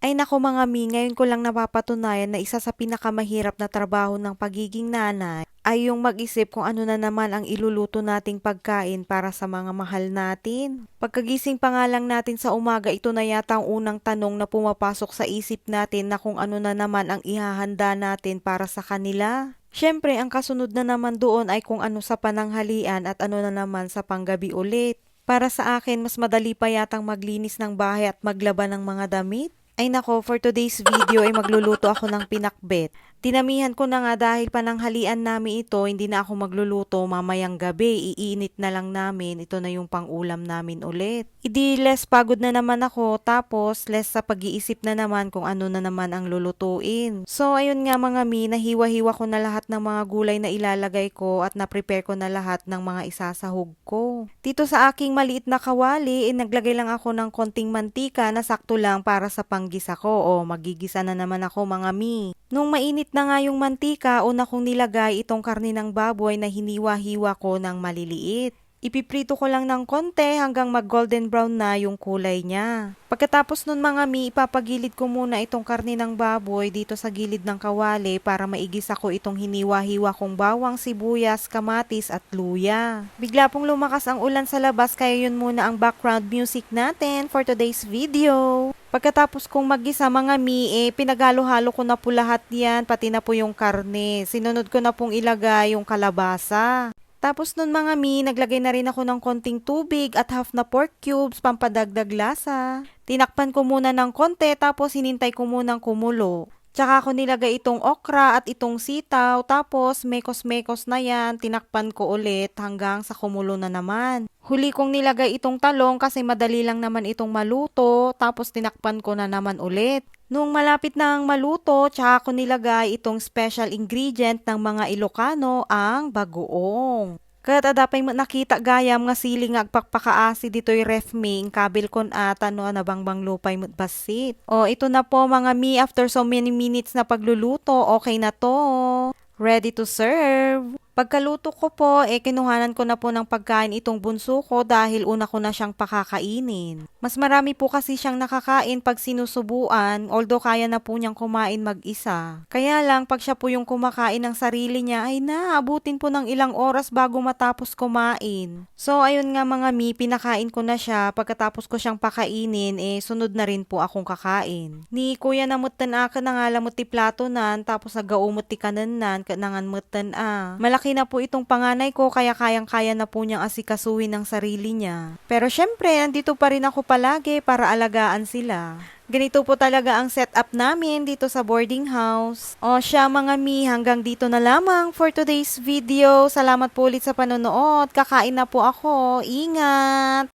Ay nako mga mi, ngayon ko lang napapatunayan na isa sa pinakamahirap na trabaho ng pagiging nanay ay yung mag-isip kung ano na naman ang iluluto nating pagkain para sa mga mahal natin. Pagkagising pa nga lang natin sa umaga, ito na yata ang unang tanong na pumapasok sa isip natin na kung ano na naman ang ihahanda natin para sa kanila. Siyempre, ang kasunod na naman doon ay kung ano sa pananghalian at ano na naman sa panggabi ulit. Para sa akin, mas madali pa yatang maglinis ng bahay at maglaban ng mga damit. Ay nako, for today's video ay magluluto ako ng pinakbet. Tinamihan ko na nga dahil pananghalian namin ito, hindi na ako magluluto mamayang gabi, iinit na lang namin, ito na yung pangulam namin ulit. Idi less pagod na naman ako, tapos less sa pag-iisip na naman kung ano na naman ang lulutuin. So ayun nga mga mi, nahiwa-hiwa ko na lahat ng mga gulay na ilalagay ko at na-prepare ko na lahat ng mga isasahog ko. Dito sa aking maliit na kawali, eh, naglagay lang ako ng konting mantika na sakto lang para sa panggisa ko. O magigisa na naman ako mga mi. Nung mainit na nga yung mantika, una kong nilagay itong karni ng baboy na hiniwa-hiwa ko ng maliliit. Ipiprito ko lang ng konti hanggang mag golden brown na yung kulay niya. Pagkatapos nun mga mi, ipapagilid ko muna itong karni ng baboy dito sa gilid ng kawali para maigisa ko itong hiniwa-hiwa kong bawang, sibuyas, kamatis at luya. Bigla pong lumakas ang ulan sa labas kaya yun muna ang background music natin for today's video. Pagkatapos kong magisa mga mi, eh, pinagalo-halo ko na po lahat yan, pati na po yung karne. Sinunod ko na pong ilagay yung kalabasa. Tapos nun mga mi, naglagay na rin ako ng konting tubig at half na pork cubes pampadagdag lasa. Tinakpan ko muna ng konti tapos hinintay ko munang kumulo. Tsaka ako nilagay itong okra at itong sitaw tapos mekos-mekos na yan, tinakpan ko ulit hanggang sa kumulo na naman. Huli kong nilagay itong talong kasi madali lang naman itong maluto tapos tinakpan ko na naman ulit. Nung malapit na ang maluto, tsaka ko nilagay itong special ingredient ng mga Ilocano, ang bagoong. Kat adapay mo nakita gayam nga siling nga agpakpakaasi dito'y ref ang kabil kon ata no nabangbang lupay mo basit. O ito na po mga mi, after so many minutes na pagluluto, okay na to. Ready to serve. Pagkaluto ko po, eh kinuhanan ko na po ng pagkain itong bunso ko dahil una ko na siyang pakakainin. Mas marami po kasi siyang nakakain pag sinusubuan, although kaya na po niyang kumain mag-isa. Kaya lang, pag siya po yung kumakain ng sarili niya, ay naabutin po ng ilang oras bago matapos kumain. So, ayun nga mga mi, pinakain ko na siya. Pagkatapos ko siyang pakainin, eh sunod na rin po akong kakain. Ni kuya namutan aka na nga lamot plato nan, tapos agaumot ti kanan nan, kanangan mutan a. Malaki na po itong panganay ko, kaya kayang-kaya na po niyang asikasuhin ng sarili niya. Pero syempre, nandito pa rin ako palagi para alagaan sila. Ganito po talaga ang setup namin dito sa boarding house. O siya mga mi, hanggang dito na lamang for today's video. Salamat po ulit sa panonood. Kakain na po ako. Ingat!